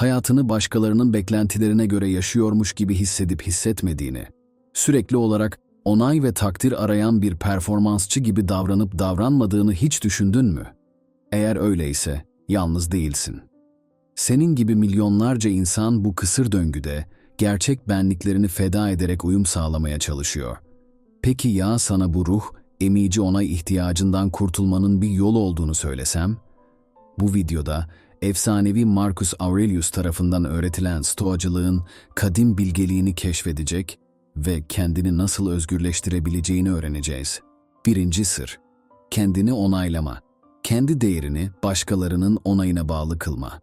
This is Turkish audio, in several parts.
hayatını başkalarının beklentilerine göre yaşıyormuş gibi hissedip hissetmediğini, sürekli olarak onay ve takdir arayan bir performansçı gibi davranıp davranmadığını hiç düşündün mü? Eğer öyleyse yalnız değilsin. Senin gibi milyonlarca insan bu kısır döngüde gerçek benliklerini feda ederek uyum sağlamaya çalışıyor. Peki ya sana bu ruh, emici onay ihtiyacından kurtulmanın bir yolu olduğunu söylesem? Bu videoda efsanevi Marcus Aurelius tarafından öğretilen stoacılığın kadim bilgeliğini keşfedecek ve kendini nasıl özgürleştirebileceğini öğreneceğiz. Birinci sır, kendini onaylama. Kendi değerini başkalarının onayına bağlı kılma.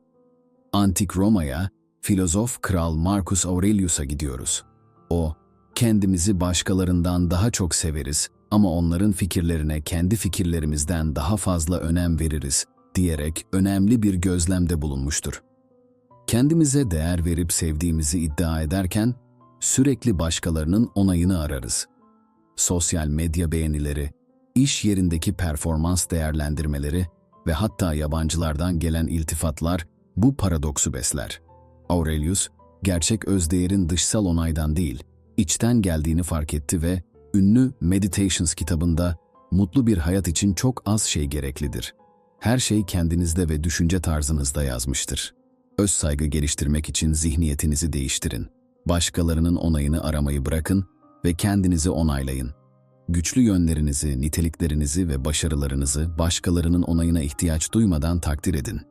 Antik Roma'ya, filozof kral Marcus Aurelius'a gidiyoruz. O, kendimizi başkalarından daha çok severiz ama onların fikirlerine kendi fikirlerimizden daha fazla önem veririz diyerek önemli bir gözlemde bulunmuştur. Kendimize değer verip sevdiğimizi iddia ederken sürekli başkalarının onayını ararız. Sosyal medya beğenileri, iş yerindeki performans değerlendirmeleri ve hatta yabancılardan gelen iltifatlar bu paradoksu besler. Aurelius, gerçek özdeğerin dışsal onaydan değil, içten geldiğini fark etti ve ünlü Meditations kitabında mutlu bir hayat için çok az şey gereklidir. Her şey kendinizde ve düşünce tarzınızda yazmıştır. Öz saygı geliştirmek için zihniyetinizi değiştirin. Başkalarının onayını aramayı bırakın ve kendinizi onaylayın. Güçlü yönlerinizi, niteliklerinizi ve başarılarınızı başkalarının onayına ihtiyaç duymadan takdir edin.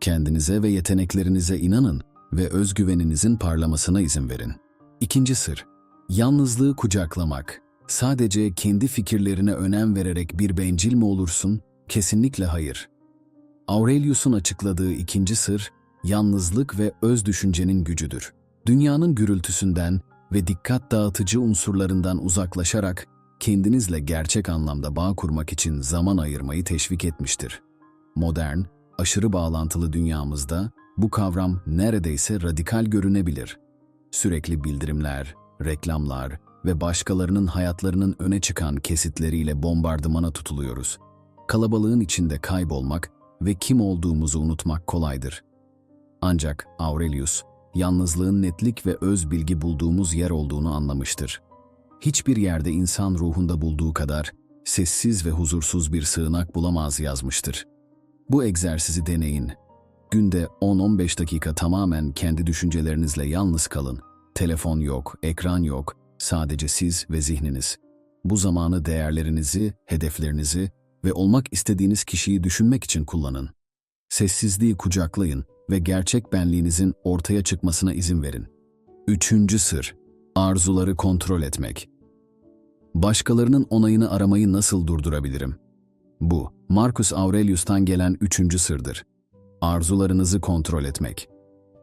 Kendinize ve yeteneklerinize inanın ve özgüveninizin parlamasına izin verin. İkinci sır, yalnızlığı kucaklamak. Sadece kendi fikirlerine önem vererek bir bencil mi olursun? Kesinlikle hayır. Aurelius'un açıkladığı ikinci sır, yalnızlık ve öz düşüncenin gücüdür. Dünyanın gürültüsünden ve dikkat dağıtıcı unsurlarından uzaklaşarak kendinizle gerçek anlamda bağ kurmak için zaman ayırmayı teşvik etmiştir. Modern, aşırı bağlantılı dünyamızda bu kavram neredeyse radikal görünebilir. Sürekli bildirimler, reklamlar ve başkalarının hayatlarının öne çıkan kesitleriyle bombardımana tutuluyoruz. Kalabalığın içinde kaybolmak ve kim olduğumuzu unutmak kolaydır. Ancak Aurelius, yalnızlığın netlik ve öz bilgi bulduğumuz yer olduğunu anlamıştır. Hiçbir yerde insan ruhunda bulduğu kadar sessiz ve huzursuz bir sığınak bulamaz yazmıştır. Bu egzersizi deneyin. Günde 10-15 dakika tamamen kendi düşüncelerinizle yalnız kalın. Telefon yok, ekran yok, sadece siz ve zihniniz. Bu zamanı değerlerinizi, hedeflerinizi ve olmak istediğiniz kişiyi düşünmek için kullanın. Sessizliği kucaklayın ve gerçek benliğinizin ortaya çıkmasına izin verin. Üçüncü sır, arzuları kontrol etmek. Başkalarının onayını aramayı nasıl durdurabilirim? Bu, Marcus Aurelius'tan gelen üçüncü sırdır. Arzularınızı kontrol etmek.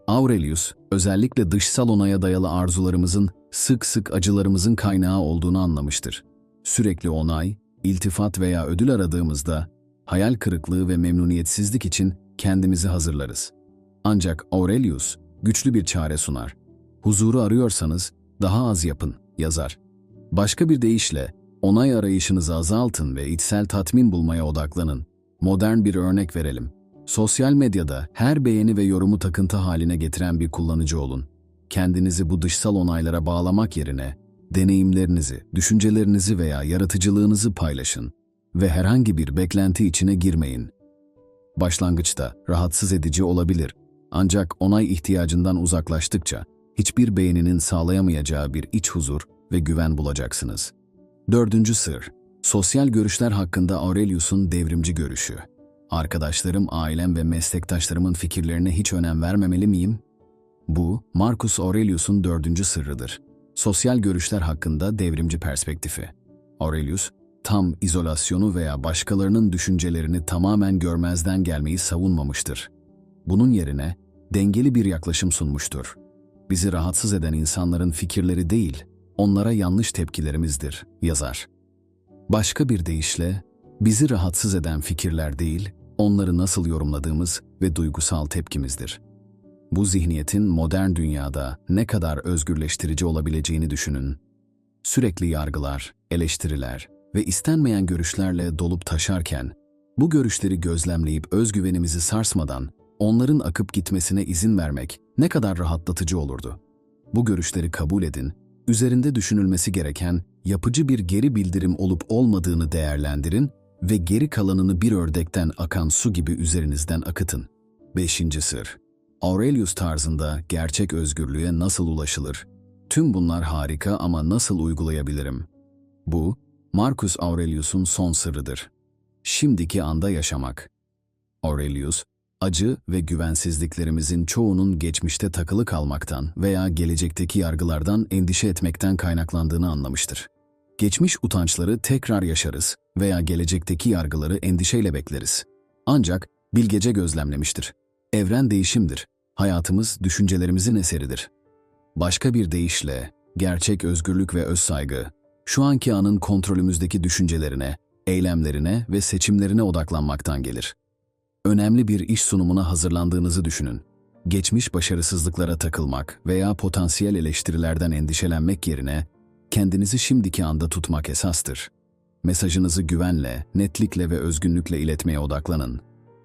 Aurelius, özellikle dışsal onaya dayalı arzularımızın sık sık acılarımızın kaynağı olduğunu anlamıştır. Sürekli onay, iltifat veya ödül aradığımızda, hayal kırıklığı ve memnuniyetsizlik için kendimizi hazırlarız. Ancak Aurelius, güçlü bir çare sunar. Huzuru arıyorsanız, daha az yapın, yazar. Başka bir deyişle, onay arayışınızı azaltın ve içsel tatmin bulmaya odaklanın. Modern bir örnek verelim. Sosyal medyada her beğeni ve yorumu takıntı haline getiren bir kullanıcı olun. Kendinizi bu dışsal onaylara bağlamak yerine deneyimlerinizi, düşüncelerinizi veya yaratıcılığınızı paylaşın ve herhangi bir beklenti içine girmeyin. Başlangıçta rahatsız edici olabilir ancak onay ihtiyacından uzaklaştıkça hiçbir beğeninin sağlayamayacağı bir iç huzur ve güven bulacaksınız. Dördüncü sır, sosyal görüşler hakkında Aurelius'un devrimci görüşü. Arkadaşlarım, ailem ve meslektaşlarımın fikirlerine hiç önem vermemeli miyim? Bu, Marcus Aurelius'un dördüncü sırrıdır. Sosyal görüşler hakkında devrimci perspektifi. Aurelius, tam izolasyonu veya başkalarının düşüncelerini tamamen görmezden gelmeyi savunmamıştır. Bunun yerine dengeli bir yaklaşım sunmuştur. Bizi rahatsız eden insanların fikirleri değil, onlara yanlış tepkilerimizdir, yazar. Başka bir deyişle, bizi rahatsız eden fikirler değil, onları nasıl yorumladığımız ve duygusal tepkimizdir. Bu zihniyetin modern dünyada ne kadar özgürleştirici olabileceğini düşünün. Sürekli yargılar, eleştiriler ve istenmeyen görüşlerle dolup taşarken, bu görüşleri gözlemleyip özgüvenimizi sarsmadan onların akıp gitmesine izin vermek Ne kadar rahatlatıcı olurdu. Bu görüşleri kabul edin, üzerinde düşünülmesi gereken yapıcı bir geri bildirim olup olmadığını değerlendirin ve geri kalanını bir ördekten akan su gibi üzerinizden akıtın. 5. sır. Aurelius tarzında gerçek özgürlüğe nasıl ulaşılır? Tüm bunlar harika ama nasıl uygulayabilirim? Bu, Marcus Aurelius'un son sırrıdır. Şimdiki anda yaşamak. Aurelius, acı ve güvensizliklerimizin çoğunun geçmişte takılı kalmaktan veya gelecekteki yargılardan endişe etmekten kaynaklandığını anlamıştır. Geçmiş utançları tekrar yaşarız veya gelecekteki yargıları endişeyle bekleriz. Ancak bilgece gözlemlemiştir. Evren değişimdir. Hayatımız düşüncelerimizin eseridir. Başka bir deyişle, gerçek özgürlük ve özsaygı, şu anki anın kontrolümüzdeki düşüncelerine, eylemlerine ve seçimlerine odaklanmaktan gelir. Önemli bir iş sunumuna hazırlandığınızı düşünün. Geçmiş başarısızlıklara takılmak veya potansiyel eleştirilerden endişelenmek yerine kendinizi şimdiki anda tutmak esastır. Mesajınızı güvenle, netlikle ve özgünlükle iletmeye odaklanın.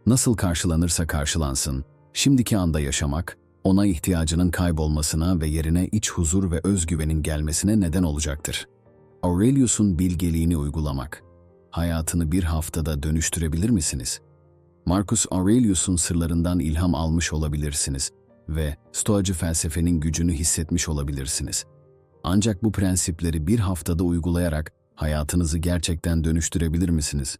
Nasıl karşılanırsa karşılansın, şimdiki anda yaşamak, ona ihtiyacının kaybolmasına ve yerine iç huzur ve özgüvenin gelmesine neden olacaktır. Aurelius'un bilgeliğini uygulamak. Hayatını bir haftada dönüştürebilir misiniz? Marcus Aurelius'un sırlarından ilham almış olabilirsiniz ve Stoacı felsefenin gücünü hissetmiş olabilirsiniz. Ancak bu prensipleri bir haftada uygulayarak hayatınızı gerçekten dönüştürebilir misiniz?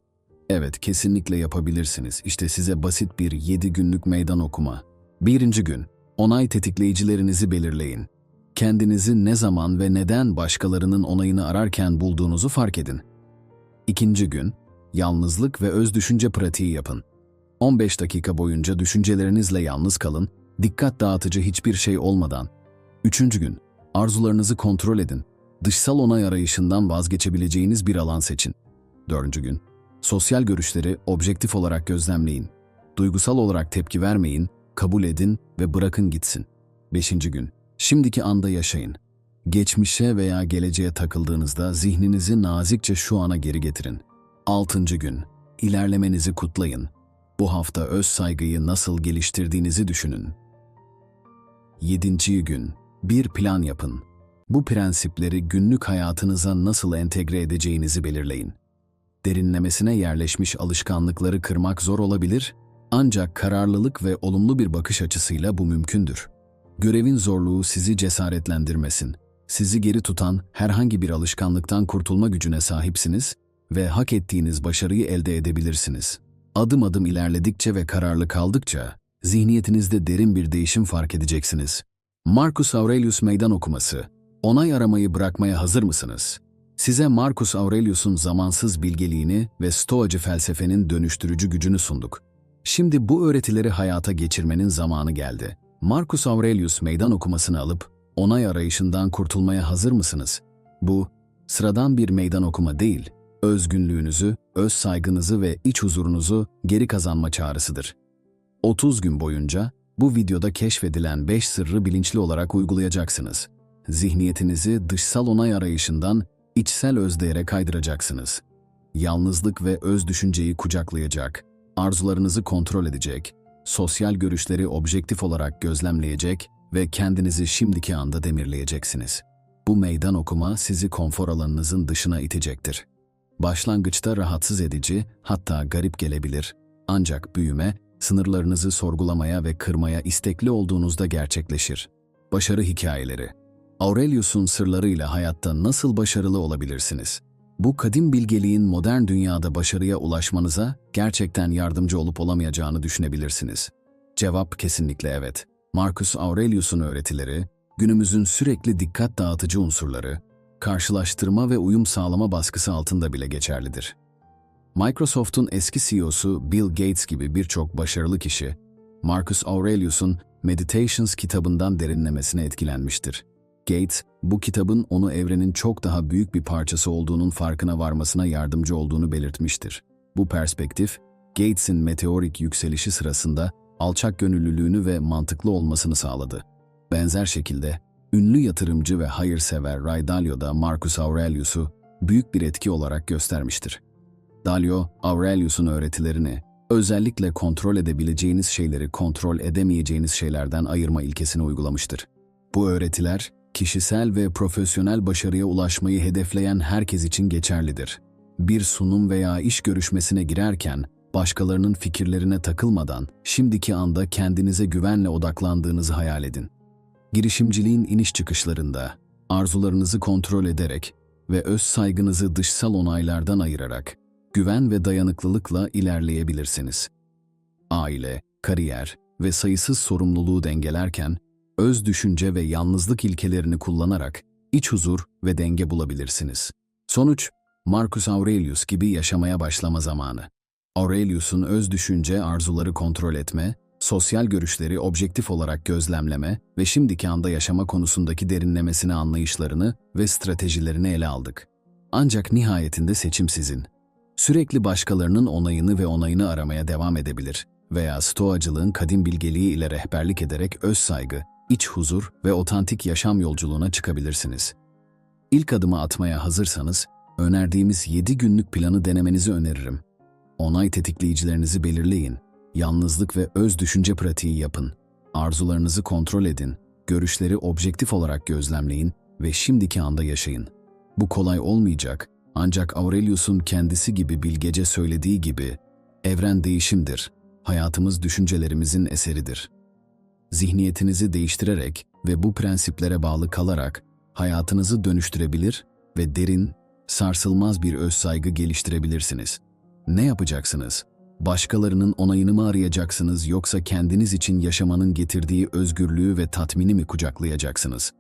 Evet, kesinlikle yapabilirsiniz. İşte size basit bir 7 günlük meydan okuma. Birinci gün, onay tetikleyicilerinizi belirleyin. Kendinizi ne zaman ve neden başkalarının onayını ararken bulduğunuzu fark edin. İkinci gün, yalnızlık ve öz düşünce pratiği yapın. 15 dakika boyunca düşüncelerinizle yalnız kalın, dikkat dağıtıcı hiçbir şey olmadan. Üçüncü gün, arzularınızı kontrol edin. Dışsal onay arayışından vazgeçebileceğiniz bir alan seçin. Dördüncü gün, sosyal görüşleri objektif olarak gözlemleyin. Duygusal olarak tepki vermeyin, kabul edin ve bırakın gitsin. Beşinci gün, şimdiki anda yaşayın. Geçmişe veya geleceğe takıldığınızda zihninizi nazikçe şu ana geri getirin. Altıncı gün, ilerlemenizi kutlayın. Bu hafta öz saygıyı nasıl geliştirdiğinizi düşünün. Yedinci gün, bir plan yapın. Bu prensipleri günlük hayatınıza nasıl entegre edeceğinizi belirleyin. Derinlemesine yerleşmiş alışkanlıkları kırmak zor olabilir, ancak kararlılık ve olumlu bir bakış açısıyla bu mümkündür. Görevin zorluğu sizi cesaretlendirmesin. Sizi geri tutan herhangi bir alışkanlıktan kurtulma gücüne sahipsiniz ve hak ettiğiniz başarıyı elde edebilirsiniz. Adım adım ilerledikçe ve kararlı kaldıkça zihniyetinizde derin bir değişim fark edeceksiniz. Marcus Aurelius meydan okuması. Onay aramayı bırakmaya hazır mısınız? Size Marcus Aurelius'un zamansız bilgeliğini ve Stoacı felsefenin dönüştürücü gücünü sunduk. Şimdi bu öğretileri hayata geçirmenin zamanı geldi. Marcus Aurelius meydan okumasını alıp onay arayışından kurtulmaya hazır mısınız? Bu, sıradan bir meydan okuma değil, özgünlüğünüzü, öz saygınızı ve iç huzurunuzu geri kazanma çağrısıdır. 30 gün boyunca bu videoda keşfedilen 5 sırrı bilinçli olarak uygulayacaksınız. Zihniyetinizi dışsal onay arayışından içsel özdeğere kaydıracaksınız. Yalnızlık ve öz düşünceyi kucaklayacak, arzularınızı kontrol edecek, sosyal görüşleri objektif olarak gözlemleyecek ve kendinizi şimdiki anda demirleyeceksiniz. Bu meydan okuma sizi konfor alanınızın dışına itecektir. Başlangıçta rahatsız edici, hatta garip gelebilir. Ancak büyüme, sınırlarınızı sorgulamaya ve kırmaya istekli olduğunuzda gerçekleşir. Başarı hikayeleri Aurelius'un sırlarıyla hayatta nasıl başarılı olabilirsiniz? Bu kadim bilgeliğin modern dünyada başarıya ulaşmanıza gerçekten yardımcı olup olamayacağını düşünebilirsiniz. Cevap kesinlikle evet. Marcus Aurelius'un öğretileri, günümüzün sürekli dikkat dağıtıcı unsurları, karşılaştırma ve uyum sağlama baskısı altında bile geçerlidir. Microsoft'un eski CEO'su Bill Gates gibi birçok başarılı kişi, Marcus Aurelius'un Meditations kitabından derinlemesine etkilenmiştir. Gates, bu kitabın onu evrenin çok daha büyük bir parçası olduğunun farkına varmasına yardımcı olduğunu belirtmiştir. Bu perspektif, Gates'in meteorik yükselişi sırasında alçak gönüllülüğünü ve mantıklı olmasını sağladı. Benzer şekilde, ünlü yatırımcı ve hayırsever Ray Dalio da Marcus Aurelius'u büyük bir etki olarak göstermiştir. Dalio, Aurelius'un öğretilerini Özellikle kontrol edebileceğiniz şeyleri kontrol edemeyeceğiniz şeylerden ayırma ilkesini uygulamıştır. Bu öğretiler, kişisel ve profesyonel başarıya ulaşmayı hedefleyen herkes için geçerlidir. Bir sunum veya iş görüşmesine girerken, başkalarının fikirlerine takılmadan, şimdiki anda kendinize güvenle odaklandığınızı hayal edin. Girişimciliğin iniş çıkışlarında, arzularınızı kontrol ederek ve öz saygınızı dışsal onaylardan ayırarak, güven ve dayanıklılıkla ilerleyebilirsiniz. Aile, kariyer ve sayısız sorumluluğu dengelerken, öz düşünce ve yalnızlık ilkelerini kullanarak iç huzur ve denge bulabilirsiniz. Sonuç, Marcus Aurelius gibi yaşamaya başlama zamanı. Aurelius'un öz düşünce, arzuları kontrol etme, sosyal görüşleri objektif olarak gözlemleme ve şimdiki anda yaşama konusundaki derinlemesine anlayışlarını ve stratejilerini ele aldık. Ancak nihayetinde seçim sizin. Sürekli başkalarının onayını ve onayını aramaya devam edebilir veya stoacılığın kadim bilgeliği ile rehberlik ederek öz saygı, iç huzur ve otantik yaşam yolculuğuna çıkabilirsiniz. İlk adımı atmaya hazırsanız, önerdiğimiz 7 günlük planı denemenizi öneririm. Onay tetikleyicilerinizi belirleyin, yalnızlık ve öz düşünce pratiği yapın, arzularınızı kontrol edin, görüşleri objektif olarak gözlemleyin ve şimdiki anda yaşayın. Bu kolay olmayacak ancak Aurelius'un kendisi gibi bilgece söylediği gibi, evren değişimdir, hayatımız düşüncelerimizin eseridir. Zihniyetinizi değiştirerek ve bu prensiplere bağlı kalarak hayatınızı dönüştürebilir ve derin, sarsılmaz bir öz saygı geliştirebilirsiniz. Ne yapacaksınız? Başkalarının onayını mı arayacaksınız yoksa kendiniz için yaşamanın getirdiği özgürlüğü ve tatmini mi kucaklayacaksınız?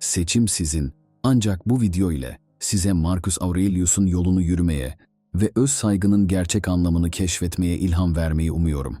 Seçim sizin. Ancak bu video ile size Marcus Aurelius'un yolunu yürümeye ve öz saygının gerçek anlamını keşfetmeye ilham vermeyi umuyorum.